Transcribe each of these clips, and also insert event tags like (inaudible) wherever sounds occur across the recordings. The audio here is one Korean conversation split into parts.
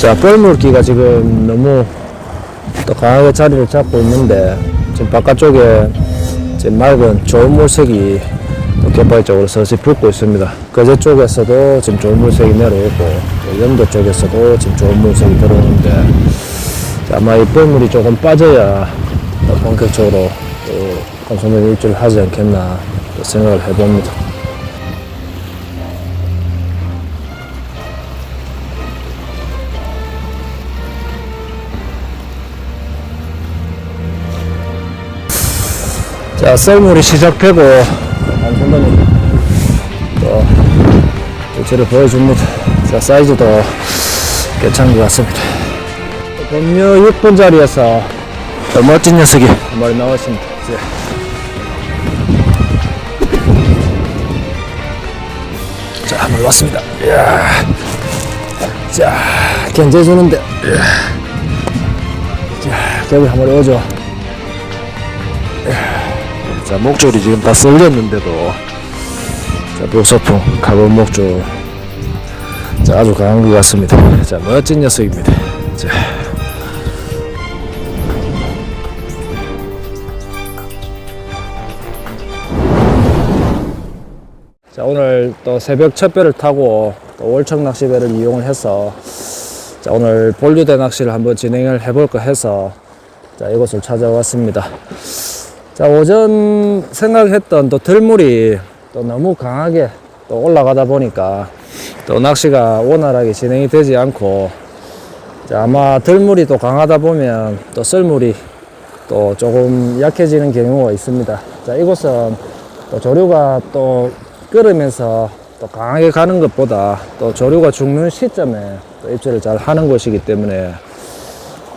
자, 뻘물기가 지금 너무 또 강하게 자리를 잡고 있는데 지금 바깥쪽에 지금 맑은 좋은 물색이 쪽으로 서서히 붓고 있습니다. 거제 쪽에서도 지금 좋은 물색이 내려오고 또 연도 쪽에서도 지금 좋은 물색이 들어오는데 자, 아마 이 뻘물이 조금 빠져야 또 본격적으로 또 감소면 일주를 하지 않겠나 또 생각을 해봅니다. 자, 썰물이 시작되고, 안선동이 또, 일체를 보여줍니다. 자, 사이즈도 괜찮은 것 같습니다. 범유 6분 자리에서 또 멋진 녀석이 한 마리 나왔습니다. 이제. 자, 한 마리 왔습니다. 이야. 자, 견제해주는데. 이야. 자, 개비 한 마리 오죠. 자, 목줄이 지금 다 썰렸는데도, 자, 묘소풍, 가본 목줄. 자, 아주 강한 것 같습니다. 자, 멋진 녀석입니다. 자. 자, 오늘 또 새벽 첫 배를 타고 또 월척 낚시배를 이용을 해서 자, 오늘 본류대 낚시를 한번 진행을 해볼까 해서 자, 이곳을 찾아왔습니다. 자, 오전 생각했던 또 들물이 또 너무 강하게 또 올라가다 보니까 또 낚시가 원활하게 진행이 되지 않고 자, 아마 들물이 또 강하다 보면 또 썰물이 또 조금 약해지는 경우가 있습니다. 자, 이곳은 또 조류가 또 끓으면서 또 강하게 가는 것보다 또 조류가 죽는 시점에 또 입질을 잘 하는 곳이기 때문에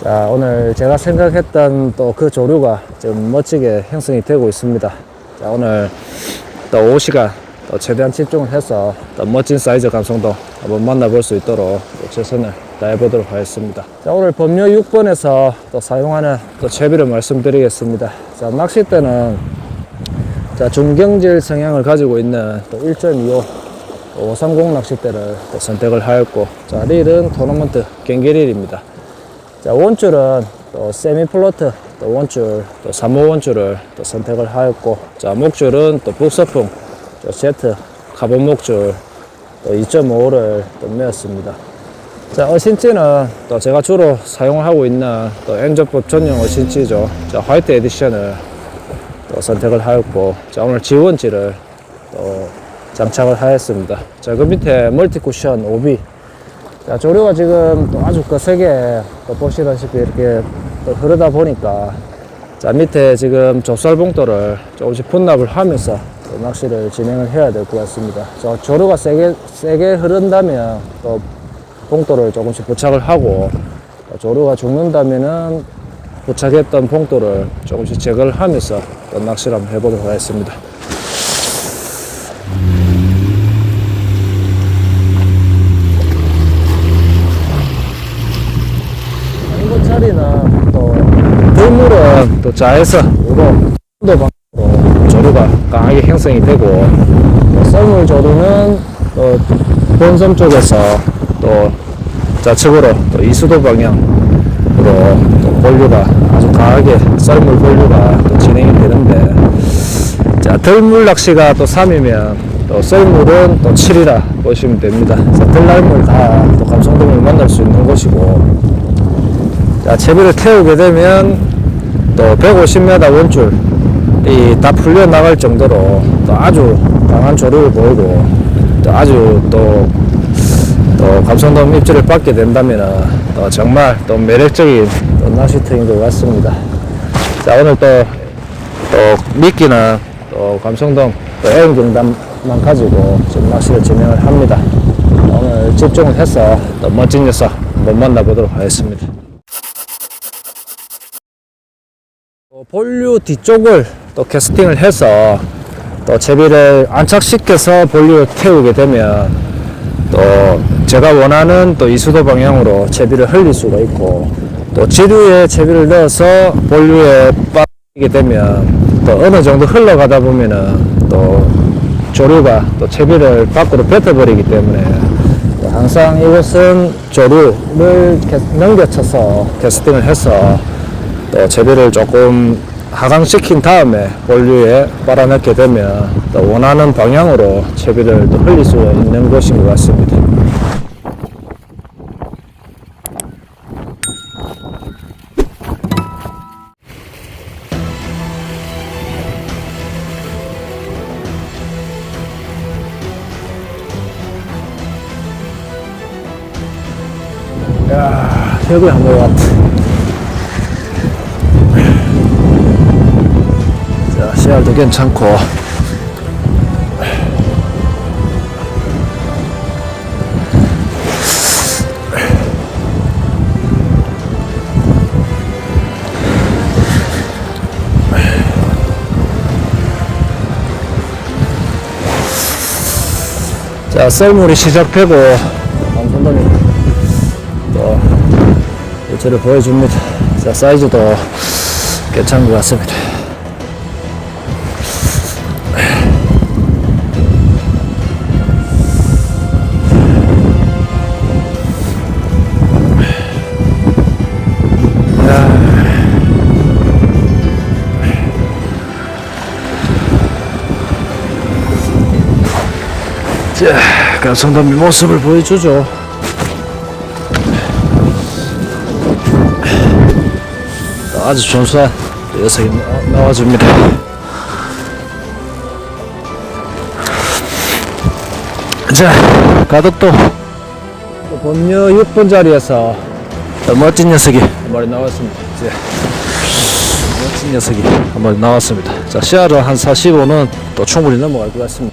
자, 오늘 제가 생각했던 또 그 조류가 좀 멋지게 형성이 되고 있습니다. 자, 오늘 또 5시간 또 최대한 집중을 해서 또 멋진 사이즈 감성도 한번 만나볼 수 있도록 또 최선을 다해보도록 하겠습니다. 자, 오늘 법료 6번에서 또 사용하는 또 채비를 말씀드리겠습니다. 자, 낚싯대는 자, 중경질 성향을 가지고 있는 또 1.25 530 낚싯대를 또 선택을 하였고, 자, 릴은 토너먼트 경기릴입니다. 자, 원줄은 또 세미 플로트, 또 원줄, 또 3호 원줄을 또 선택을 하였고, 자, 목줄은 또 북서풍, 또 제트, 카본 목줄, 또 2.5를 또 메었습니다. 자, 어신지는 또 제가 주로 사용을 하고 있는 또 엔저법 전용 어신지죠. 자, 화이트 에디션을 또 선택을 하였고, 자, 오늘 지원지를 또 장착을 하였습니다. 자, 그 밑에 멀티 쿠션 오비. 자, 조류가 지금 또 아주 거세게 또 보시다시피 이렇게 또 흐르다 보니까 자, 밑에 지금 좁쌀 봉돌을 조금씩 분납을 하면서 또 낚시를 진행을 해야 될 것 같습니다. 저 조류가 세게, 세게 흐른다면 또 봉돌을 조금씩 부착을 하고 또 조류가 죽는다면은 부착했던 봉돌을 조금씩 제거를 하면서 또 낚시를 한번 해보도록 하겠습니다. 이곳 자리는 또 들물은 또 좌에서 우로 도 방으로 조류가 강하게 형성이 되고 또 썰물 조류는 또 본섬 쪽에서 또 좌측으로 또 이수도 방향으로 또 본류가 아주 강하게 썰물 본류가 또 진행이 되는데 자 들물 낚시가 또 3이면 또 썰물은 또 7이라 보시면 됩니다. 그래서 들날물 다 또 감성돔을 만날 수 있는 곳이고 자, 채비를 태우게 되면 또 150m 원줄이 다 풀려 나갈 정도로 또 아주 강한 조류를 보이고 또 아주 또, 또 감성돔 입질을 받게 된다면 또 정말 또 매력적인 또 낚시터인 것 같습니다. 자, 오늘 또, 또 미끼는 또 감성돔 또 애용경단만 가지고 지금 낚시를 진행을 합니다. 오늘 집중을 해서 또 멋진 녀석 한번 만나보도록 하겠습니다. 어, 본류 뒤쪽을 또 캐스팅을 해서 또 채비를 안착시켜서 본류를 태우게 되면 또 제가 원하는 또 이수도 방향으로 채비를 흘릴 수가 있고 또 지류에 채비를 넣어서 본류에 빠지게 되면 또 어느 정도 흘러가다 보면은 또 조류가 또 채비를 밖으로 뱉어버리기 때문에 또 항상 이것은 조류를 캐- 넘겨쳐서 캐스팅을 해서 또 재배를 조금 하강시킨 다음에 본류에 빨아넣게 되면 또 원하는 방향으로 채비를 또 흘릴 수 있는 것인 것 같습니다. 야, 여기 한번 왔다. 자, 씨알도 괜찮고. 자, 썰물이 시작되고, 남선동이 또, 요체를 보여줍니다. 자, 사이즈도 괜찮은 것 같습니다. 자, 감성돔이 모습을 보여주죠. 아주 준수한 녀석이 나- 나와줍니다. 자, 가덕도 본녀 6분 자리에서 또 멋진 녀석이 한 마리 나왔습니다. 이제 멋진 녀석이 한 마리 나왔습니다. 자, 시야를 한 45는 또 충분히 넘어갈 것 같습니다.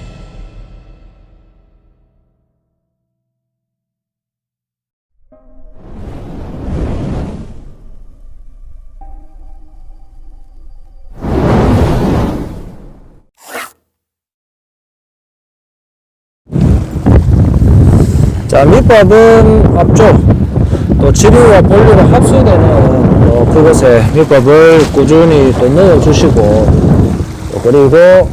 자, 밑밥은 앞쪽, 또 지류와 본류가 합수되는 또 그곳에 밑밥을 꾸준히 또 넣어주시고, 또 그리고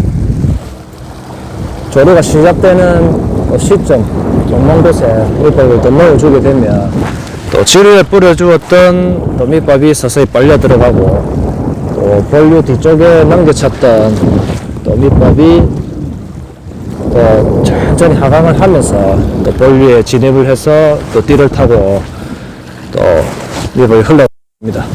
조류가 시작되는 또 시점, 정말 곳에 밑밥을 또 넣어주게 되면 또 지류에 뿌려주었던 또 밑밥이 서서히 빨려 들어가고, 또 본류 뒤쪽에 넘겨찼던 또 밑밥이 또 천천히 하강을 하면서 또 볼 위에 진입을 해서 또 띠를 타고 또 립을 흘러갑니다.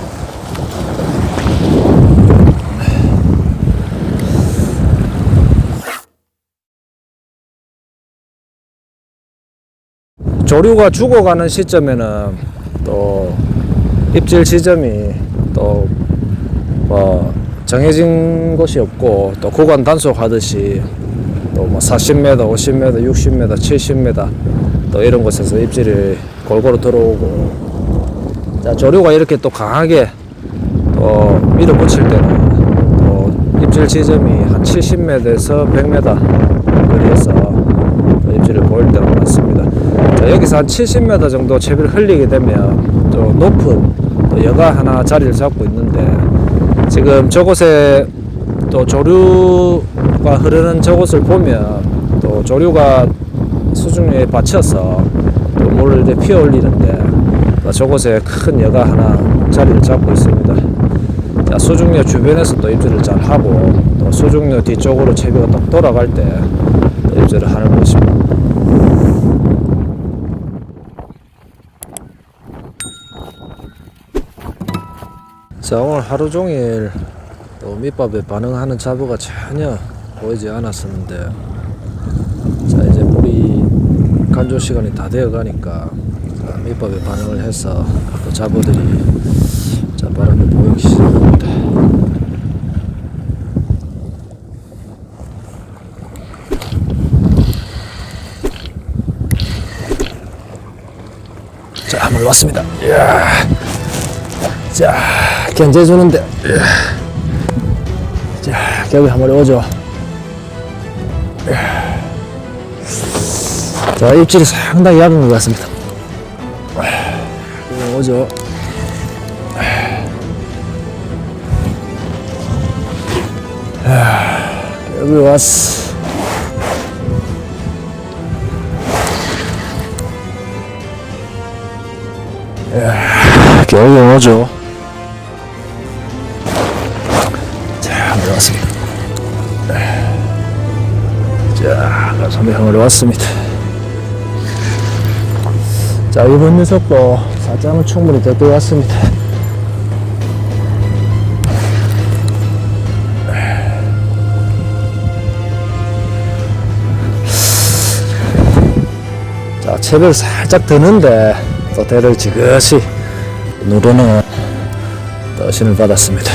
조류가 죽어가는 시점에는 또 입질 지점이 또 뭐 정해진 곳이 없고 또 구간 단속하듯이 또 뭐 40m, 50m, 60m, 70m 또 이런 곳에서 입질이 골고루 들어오고 자 조류가 이렇게 또 강하게 또 밀어붙일 때는 또 입질 지점이 한 70m에서 100m 거리에서 또 입질을 보일 때가 많습니다. 자 여기서 한 70m 정도 채비를 흘리게 되면 또 높은 또 여가 하나 자리를 잡고 있는데 지금 저곳에 또 조류 가 흐르는 저곳을 보면 또 조류가 수중류에 받쳐서 또 물을 피어 올리는데 또 저곳에 큰 여가 하나 자리를 잡고 있습니다. 자, 수중류 주변에서 또 입질을 잘 하고 또 수중류 뒤쪽으로 채비가 딱 돌아갈 때또 입질을 하는 것입니다. 자 오늘 하루 종일 또 밑밥에 반응하는 자부가 전혀 보이지 않았었는데 자 이제 물이 간조 시간이 다 되어 가니까 자, 밑밥에 반응을 해서 또 자부들이 자 바람에 보이기 시작합니다. 자 한번 왔습니다. 이야. 자 견제해주는데. 자 격이 한 마리 오죠 자 입질이 상당히 얇은 것 같습니다 격이 오죠 여기 왔어 겨울이 오죠. 자, 올라왔습니다. 자, 가성비 형을 왔습니다. 자, 이번 녀석도 사장은 충분히 될것 같습니다. 자, 채를 살짝 드는데 또 대를 지그시 누르는 떠신을 받았습니다.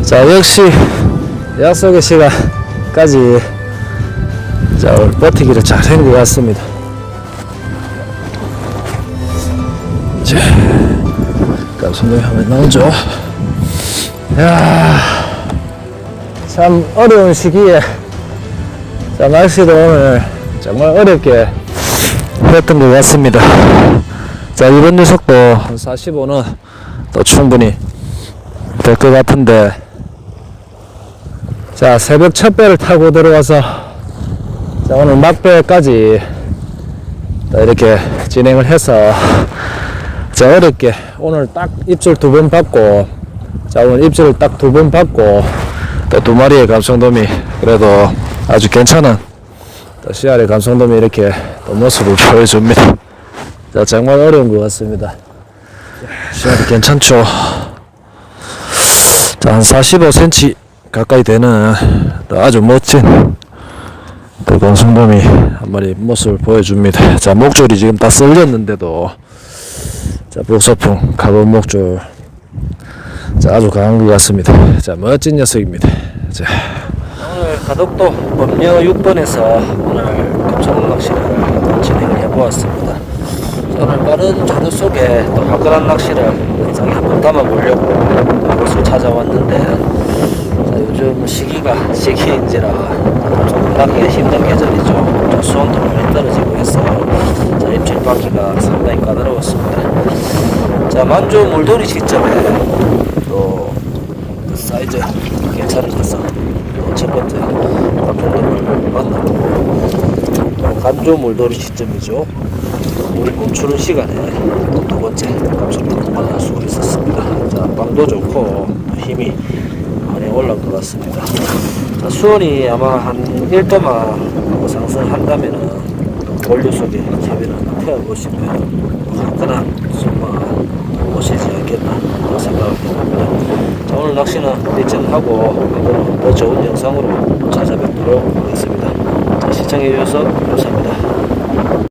자, 역시 약속의 시간까지 자, 오늘 버티기를 잘한 것 같습니다. 자, 깜손님이 한번 나오죠. 야, 참 어려운 시기에 자, 날씨도 오늘 정말 어렵게 했던 것 같습니다. 자, 이번 녀석도 한 45는 또 충분히 될 것 같은데 자, 새벽 첫 배를 타고 들어와서 자, 오늘 막배까지 또 이렇게 진행을 해서 자, 어렵게 오늘 딱 입질 두 번 받고 자, 오늘 입질을 딱 두 번 받고 또 두 마리의 감성돔이 그래도 아주 괜찮은 또 씨알의 감성돔이 이렇게 또 모습을 (laughs) 보여줍니다. 자, 정말 어려운 것 같습니다. 씨알이 괜찮죠? 자, 한 45cm 가까이 되는 또 아주 멋진 또 감성돔이 한 마리 모습을 보여줍니다. 자, 목줄이 지금 다 썰렸는데도 자, 복서풍 가본 목줄 자, 아주 강한 것 같습니다. 자, 멋진 녀석입니다. 자. 오늘 가덕도 범녀 6번에서 오늘 금성 낚시를 진행을 해보았습니다. 자, 오늘 빠른 자루 속에 또 화끈한 낚시를 영상에 한번 담아보려고 이곳을 찾아왔는데 자, 요즘 시기가 시기인지라 낚기 힘든 계절이죠. 자, 수온도 많이 떨어지고 해서 자, 입질 받기가 상당히 까다로웠습니다. 자, 만조 물돌이 시점에 또 그 사이즈 괜찮은 데서 또첫 번째 박종돔을 만나보고 또 간조 물돌이 시점이죠. 물이 멈추는 시간에 또 두 번째 감성돔을 만날 수가 있었습니다. 자, 빵도 좋고 힘이 많이 올라온 것 같습니다. 자, 수온이 아마 한 1도만 상승한다면은 원료 속에 재배는 태워보시면 화끈한 손만 오시지 않겠나 생각을 해봅니다. 자, 오늘 낚시는 이쯤하고 앞으로 더 좋은 영상으로 찾아뵙도록 하겠습니다. 자, 시청해주셔서 감사합니다.